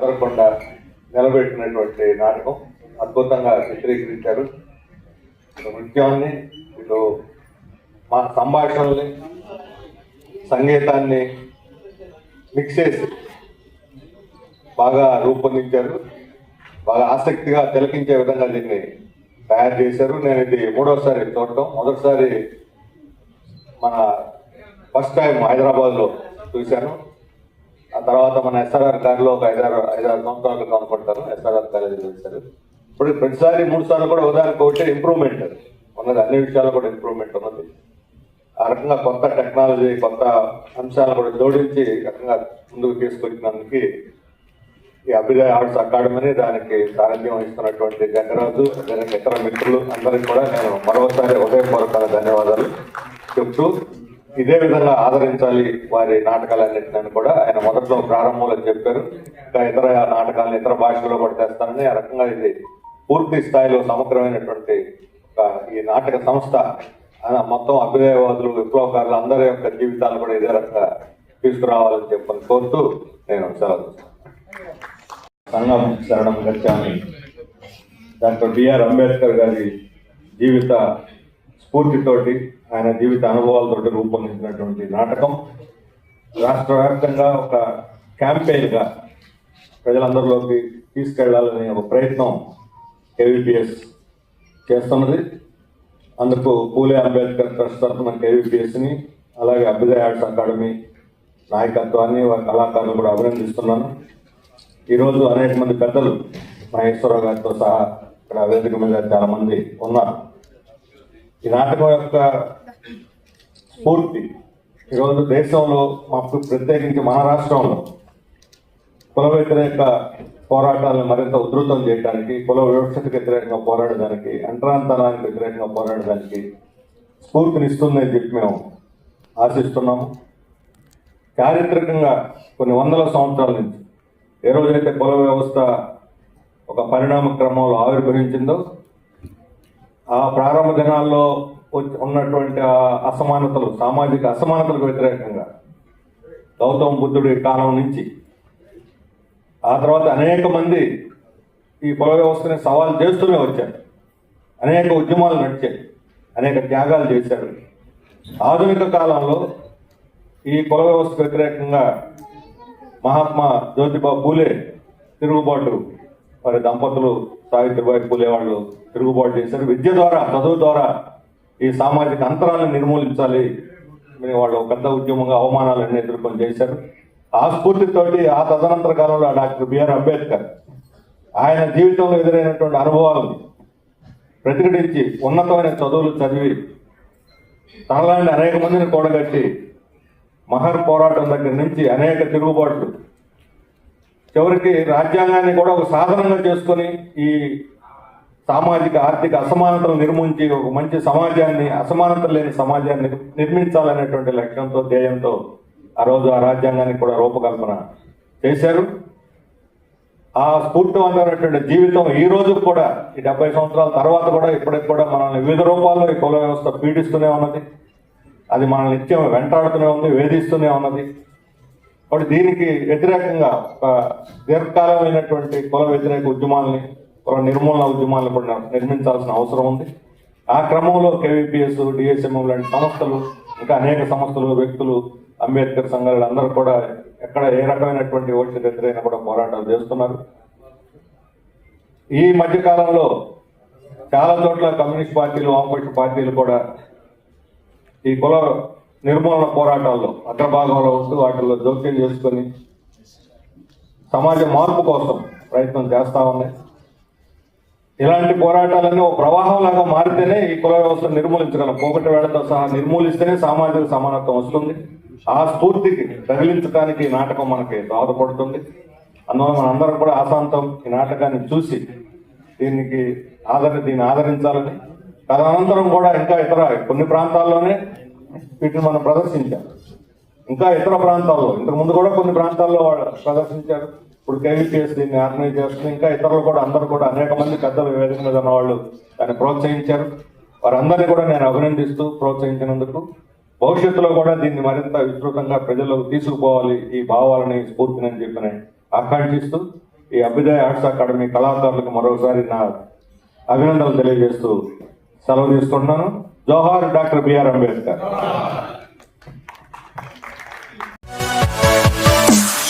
ఎదరకుండా నిలబెట్టినటువంటి నాటకం అద్భుతంగా చిత్రీకరించారు. ఇటు నృత్యాన్ని ఇటు మా సంభాషణల్ని సంగీతాన్ని మిక్స్ చేసి బాగా రూపొందించారు. బాగా ఆసక్తిగా తిలకించే విధంగా దీన్ని తయారు చేశారు. నేను ఇది మూడోసారి చూడటం. మొదటిసారి మన ఫస్ట్ టైం హైదరాబాద్లో చూశాను. ఆ తర్వాత మన ఎస్ఆర్ఆర్ కారులో ఒక ఐదారు ఐదారు సంవత్సరాలు కనుకుంటారు ఎస్ఆర్ఆర్ కాలేజీ చేశారు. ఇప్పుడు ప్రతిసారి మూడు సార్లు కూడా ఉదాహరణకు ఒకటి ఇంప్రూవ్మెంట్ ఉన్నది అన్ని విషయాలు కూడా ఇంప్రూవ్మెంట్ ఉన్నది. ఆ రకంగా కొత్త టెక్నాలజీ కొత్త అంశాలను కూడా జోడించి రకంగా ముందుకు తీసుకొచ్చినందుకు ఈ అభ్యుదయ ఆర్ట్స్ అకాడమీని దానికి సారథ్యం వహిస్తున్నటువంటి గంగరాజు దానికి ఇతర మిత్రులు అందరికీ కూడా నేను మరోసారి ఉదయపూర్వక ధన్యవాదాలు చెప్తూ ఇదే విధంగా ఆదరించాలి వారి నాటకాలన్నింటినీ కూడా. ఆయన మొదట్లో ప్రారంభంలో చెప్పారు ఇంకా ఇతర నాటకాలను ఇతర భాషల్లో కూడా తెస్తానని. ఆ రకంగా ఇది పూర్తి స్థాయిలో సమగ్రమైనటువంటి ఈ నాటక సంస్థ ఆయన మొత్తం అభ్యుదయవాదులు విప్లవకారులు అందరి యొక్క జీవితాలు కూడా ఇదే రకంగా తీసుకురావాలని చెప్పని కోరుతూ నేను సెలవు సంఘం శరణం గచ్చామి. దాంట్లో బిఆర్ అంబేద్కర్ గారి జీవిత స్ఫూర్తితోటి ఆయన జీవిత అనుభవాలతోటి రూపొందించినటువంటి నాటకం. రాష్ట్ర వ్యాప్తంగా ఒక క్యాంపెయిన్గా ప్రజలందరిలోకి తీసుకెళ్ళాలనే ఒక ప్రయత్నం కేవీపీఎస్ చేస్తున్నది. అందుకు పూలే అంబేద్కర్ ట్రస్ట్ తరఫున కేవీపీఎస్ని అలాగే అభ్యుదయ ఆర్ట్స్ అకాడమీ నాయకత్వాన్ని వారి కళాకారులు కూడా అభినందిస్తున్నాను. ఈరోజు అనేక మంది పెద్దలు మహేశ్వరరావు గారితో సహా ఇక్కడ వేదిక మీద చాలామంది ఉన్నారు. ఈ నాటకం యొక్క స్ఫూర్తి. ఈరోజు దేశంలో మాకు ప్రత్యేకించి మన రాష్ట్రంలో కుల వ్యతిరేక పోరాటాలను మరింత ఉధృతం చేయడానికి కుల వివక్షతకు వ్యతిరేకంగా పోరాడడానికి అంటరాంతనానికి వ్యతిరేకంగా పోరాడడానికి స్ఫూర్తినిస్తుందని చెప్పి మేము ఆశిస్తున్నాము. చారిత్రకంగా కొన్ని వందల సంవత్సరాల నుంచి ఏ రోజైతే కుల వ్యవస్థ ఒక పరిణామ క్రమంలో ఆవిర్భవించిందో ఆ ప్రారంభ దినాల్లో ఉన్నటువంటి అసమానతలు సామాజిక అసమానతలకు వ్యతిరేకంగా. గౌతమ బుద్ధుడి కాలం నుంచి. ఆ తర్వాత అనేక మంది ఈ కుల వ్యవస్థని సవాల్ చేస్తూనే వచ్చారు. అనేక ఉద్యమాలు నడిచాయి. అనేక త్యాగాలు చేశారు. ఆధునిక కాలంలో ఈ కుల వ్యవస్థకు వ్యతిరేకంగా మహాత్మా జ్యోతిబా పూలే తిరుగుబాటు వారి దంపతులు సావిత్రిబాయి పూలే వాళ్ళు తిరుగుబాటు చేశారు. విద్య ద్వారా చదువు ద్వారా ఈ సామాజిక అంతరాలను నిర్మూలించాలి అని వాళ్ళు పెద్ద ఉద్యమంగా అవమానాలన్నీ ఎదుర్కొని చేశారు. ఆ స్ఫూర్తితోటి ఆ తదనంతర కాలంలో డాక్టర్ బిఆర్ అంబేద్కర్ ఆయన జీవితంలో ఎదురైనటువంటి అనుభవాలను ప్రతిఘటించి ఉన్నతమైన చదువులు చదివి తనలాంటి అనేక మందిని కూడగట్టి మహర్ పోరాటం దగ్గర నుంచి అనేక తిరుగుబాట్లు చివరికి రాజ్యాంగాన్ని కూడా ఒక సాధనంగా చేసుకొని ఈ సామాజిక ఆర్థిక అసమానతలు నిర్మించి ఒక మంచి సమాజాన్ని అసమానతలు లేని సమాజాన్ని నిర్మించాలనేటువంటి లక్ష్యంతో ధ్యేయంతో ఆ రోజు ఆ రాజ్యాంగానికి కూడా రూపకల్పన చేశారు. ఆ స్ఫూర్తివంతమైనటువంటి జీవితం ఈ రోజు కూడా ఈ డెబ్బై సంవత్సరాల తర్వాత కూడా ఇప్పటికి కూడా మనల్ని వివిధ రూపాల్లో ఈ కుల వ్యవస్థ పీడిస్తూనే ఉన్నది. అది మనల్ని నిత్యం వెంటాడుతూనే ఉంది వేధిస్తూనే ఉన్నది. కాబట్టి దీనికి వ్యతిరేకంగా ఒక దీర్ఘకాలమైనటువంటి కుల వ్యతిరేక ఉద్యమాల్ని కుల నిర్మూలన ఉద్యమాలు కూడా నిర్మించాల్సిన అవసరం ఉంది. ఆ క్రమంలో కేవీపీఎస్ డిఎస్ఎంఎం లాంటి సంస్థలు ఇంకా అనేక సంస్థలు వ్యక్తులు అంబేద్కర్ సంఘాలు అందరూ కూడా ఎక్కడ ఏ రకమైనటువంటి ఓట్ల ఎదురైనా కూడా పోరాటాలు చేస్తున్నారు. ఈ మధ్యకాలంలో చాలా చోట్ల కమ్యూనిస్ట్ పార్టీలు వామపక్ష పార్టీలు కూడా ఈ కుల నిర్మూలన పోరాటాల్లో అగ్రభాగంలో ఉంటూ వాటిల్లో జోక్యం చేసుకొని సమాజ మార్పు కోసం ప్రయత్నం చేస్తా ఉన్నాయి. ఇలాంటి పోరాటాలన్నీ ఒక ప్రవాహం లాగా మారితేనే ఈ కుల వ్యవస్థను నిర్మూలించగలం. పోగొట్ట వేళతో సహా నిర్మూలిస్తేనే సామాజిక సమానత్వం వస్తుంది. ఆ స్ఫూర్తికి తగిలించడానికి ఈ నాటకం మనకి దోహదపడుతుంది అందువల్ల మనందరం కూడా ఆశాంతం ఈ నాటకాన్ని చూసి దీనికి ఆదరి దీన్ని ఆదరించాలని. తదనంతరం కూడా ఇంకా ఇతర కొన్ని ప్రాంతాల్లోనే వీటిని మనం ప్రదర్శించాం. ఇంకా ఇతర ప్రాంతాల్లో ఇంతకు ముందు కూడా కొన్ని ప్రాంతాల్లో వాళ్ళు ప్రదర్శించారు. ఇప్పుడు కేవీపీఎస్ దీన్ని ఆర్గనైజ్ చేస్తుంది ఇంకా ఇతరులు కూడా అందరూ కూడా అనేక మంది పెద్దలు వేదిక మీద ఉన్నవాళ్ళు దాన్ని ప్రోత్సహించారు. వారందరినీ కూడా నేను అభినందిస్తూ ప్రోత్సహించినందుకు భవిష్యత్తులో కూడా దీన్ని మరింత విస్తృతంగా ప్రజల్లోకి తీసుకుపోవాలి ఈ భావాలని స్ఫూర్తిని అని చెప్పి ఆకాంక్షిస్తూ ఈ అభ్యుదయ ఆర్ట్స్ అకాడమీ కళాకారులకు మరోసారి నా అభినందనలు తెలియజేస్తూ సెలవు తీసుకుంటున్నాను. జోహార్ డాక్టర్ బిఆర్ అంబేద్కర్.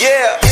Yeah!